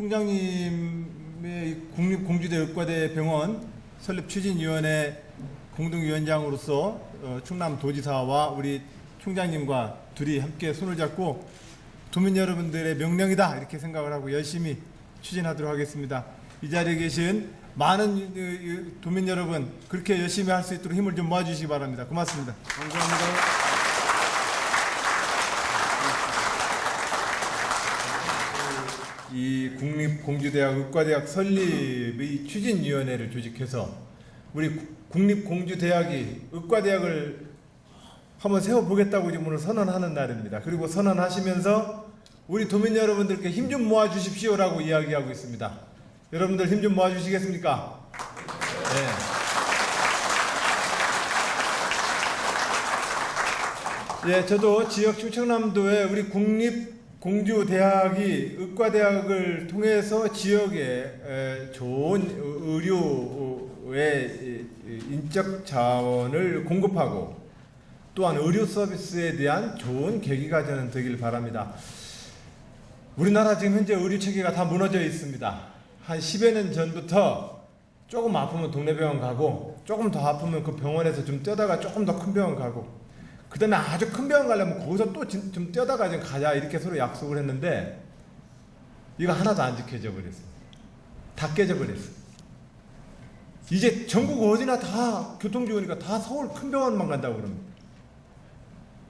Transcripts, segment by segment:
총장님의 이 국립공주대 의과대 병원 설립 추진위원회 공동위원장으로서 어, 충남 도지사와 우리 총장님과 둘이 함께 손을 잡고 도민 여러분들의 명령이다 이렇게 생각을 하고 열심히 추진하도록 하겠습니다. 이 자리에 계신 많은 도민 여러분 그렇게 열심히 할 수 있도록 힘을 좀 모아주시기 바랍니다. 고맙습니다. 감사합니다. 이 국립공주대학 의과대학 설립의 추진위원회를 조직해서 우리 구- 국립공주대학이 의과대학을 한번 세워보겠다고 지금 오늘 선언하는 날입니다. 그리고 선언하시면서 우리 도민 여러분들께 힘 좀 모아주십시오라고 이야기하고 있습니다. 여러분들 힘 좀 모아주시겠습니까? 네. 예, 저도 지역 충청남도에 우리 국립 공주 대학이 의과 대학을 통해서 지역에 에, 좋은 의료의 인적 자원을 공급하고 또한 의료 서비스에 대한 좋은 계기가 저는 되길 바랍니다. 우리나라 지금 현재 의료 체계가 다 무너져 있습니다. 한 10여 년 전부터 조금 아프면 동네 병원 가고 조금 더 아프면 그 병원에서 좀 뛰다가 조금 더 큰 병원 가고 그 다음에 아주 큰 병원 가려면 거기서 또 좀 뛰다가 좀 가자 이렇게 서로 약속을 했는데 이거 하나도 안 지켜져 버렸어요. 다 깨져 버렸어요. 이제 전국 어디나 다 교통 좋으니까 다 서울 큰 병원만 간다고 그럽니다.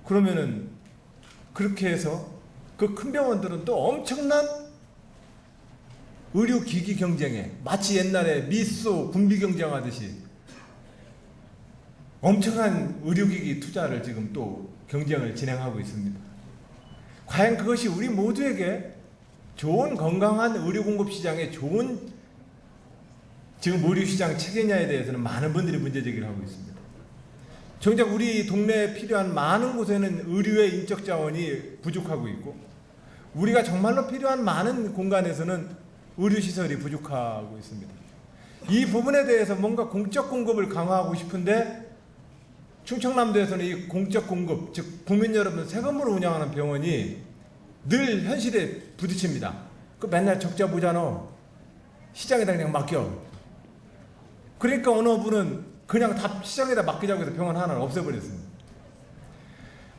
그러면은 그렇게 해서 그 큰 병원들은 또 엄청난 의료기기 경쟁에 마치 옛날에 미소 군비 경쟁하듯이 엄청난 의료기기 투자를 지금 또 경쟁을 진행하고 있습니다. 과연 그것이 우리 모두에게 좋은 건강한 의료 공급 시장에 좋은 지금 의료 시장 체계냐에 대해서는 많은 분들이 문제 제기를 하고 있습니다. 정작 우리 동네에 필요한 많은 곳에는 의료의 인적 자원이 부족하고 있고 우리가 정말로 필요한 많은 공간에서는 의료 시설이 부족하고 있습니다. 이 부분에 대해서 뭔가 공적 공급을 강화하고 싶은데 충청남도에서는 이 공적 공급, 즉 국민 여러분 세금으로 운영하는 병원이 늘 현실에 부딪힙니다. 그 맨날 적자 보잖아. 시장에다 그냥 맡겨. 그러니까 어느 분은 그냥 다 시장에다 맡기자고 해서 병원 하나를 없애버렸습니다.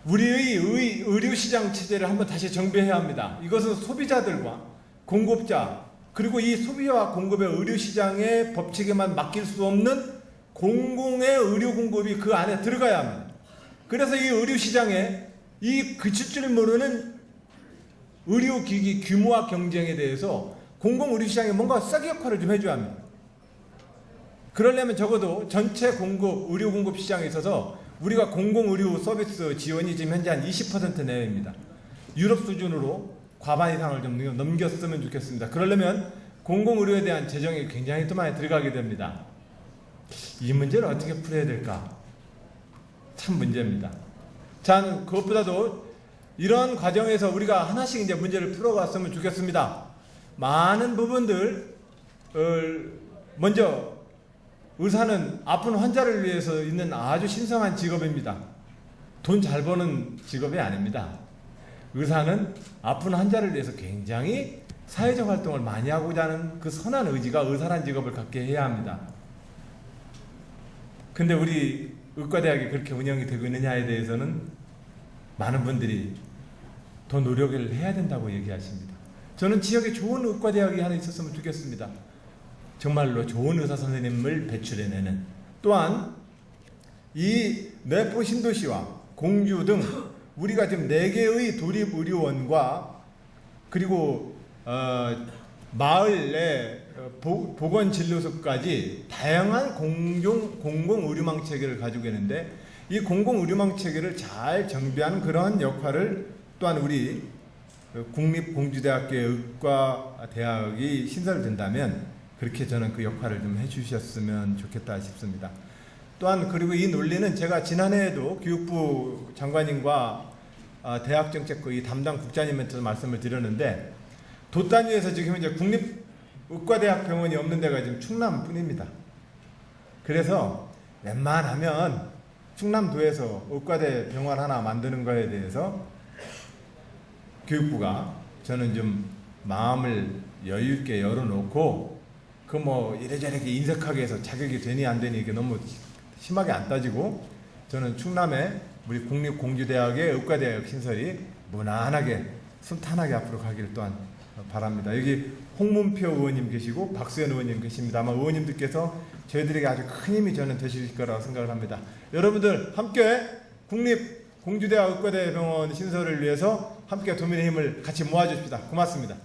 우리의 의, 의료 시장 체제를 한번 다시 정비해야 합니다. 이것은 소비자들과 공급자 그리고 이 소비와 공급의 의료 시장의 법칙에만 맡길 수 없는 공공의 의료 공급이 그 안에 들어가야 합니다. 그래서 이 의료 시장에 이 그칠 줄 모르는 의료기기 규모와 경쟁에 대해서 공공 의료 시장에 뭔가 싹 역할을 좀 해줘야 합니다. 그러려면 적어도 전체 공급 의료 공급 시장에 있어서 우리가 공공 의료 서비스 지원이 지금 현재 한 20% 내외입니다. 유럽 수준으로 과반 이상을 좀 넘겼으면 좋겠습니다. 그러려면 공공 의료에 대한 재정이 굉장히 또 많이 들어가게 됩니다. 이 문제를 어떻게 풀어야 될까? 참 문제입니다. 자, 그것보다도 이런 과정에서 우리가 하나씩 이제 문제를 풀어갔으면 좋겠습니다. 많은 부분들, 먼저 의사는 아픈 환자를 위해서 있는 아주 신성한 직업입니다. 돈 잘 버는 직업이 아닙니다. 의사는 아픈 환자를 위해서 굉장히 사회적 활동을 많이 하고자 하는 그 선한 의지가 의사란 직업을 갖게 해야 합니다. 근데 우리 의과대학이 그렇게 운영이 되고 있느냐에 대해서는 많은 분들이 더 노력을 해야 된다고 얘기하십니다. 저는 지역에 좋은 의과대학이 하나 있었으면 좋겠습니다. 정말로 좋은 의사 선생님을 배출해내는 또한 이 내포 신도시와 공주 등 우리가 지금 네 개의 도립 의료원과 그리고 어, 마을 내 어, 보- 보건 진료소까지 다양한 공공 공공 의료망 체계를 가지고 있는데 이 공공 의료망 체계를 잘 정비하는 그런 역할을 또한 우리 국립공주대학교의 의과대학이 신설된다면 그렇게 저는 그 역할을 좀 해주셨으면 좋겠다 싶습니다. 또한 그리고 이 논리는 제가 지난해에도 교육부 장관님과 아, 대학정책부 이 담당 국장님한테 말씀을 드렸는데 도 단위에서 지금 이제 국립 의과대학 병원이 없는 데가 지금 충남뿐입니다. 그래서 웬만하면 충남도에서 의과대 병원 하나 만드는 거에 대해서 교육부가 저는 좀 마음을 여유 있게 열어놓고 그 뭐 이래저래 인색하게 해서 자격이 되니 안 되니 이게 너무 심하게 안 따지고 저는 충남의 우리 국립공주대학의 의과대학 신설이 무난하게 순탄하게 앞으로 가기를 또한 바랍니다. 여기 홍문표 의원님 계시고 박수현 의원님 계십니다. 아마 의원님들께서 저희들에게 아주 큰 힘이 저는 되실 거라고 생각을 합니다. 여러분들 함께 국립 공주대학 의과대병원 신설을 위해서 함께 도민의 힘을 같이 모아줍시다. 고맙습니다.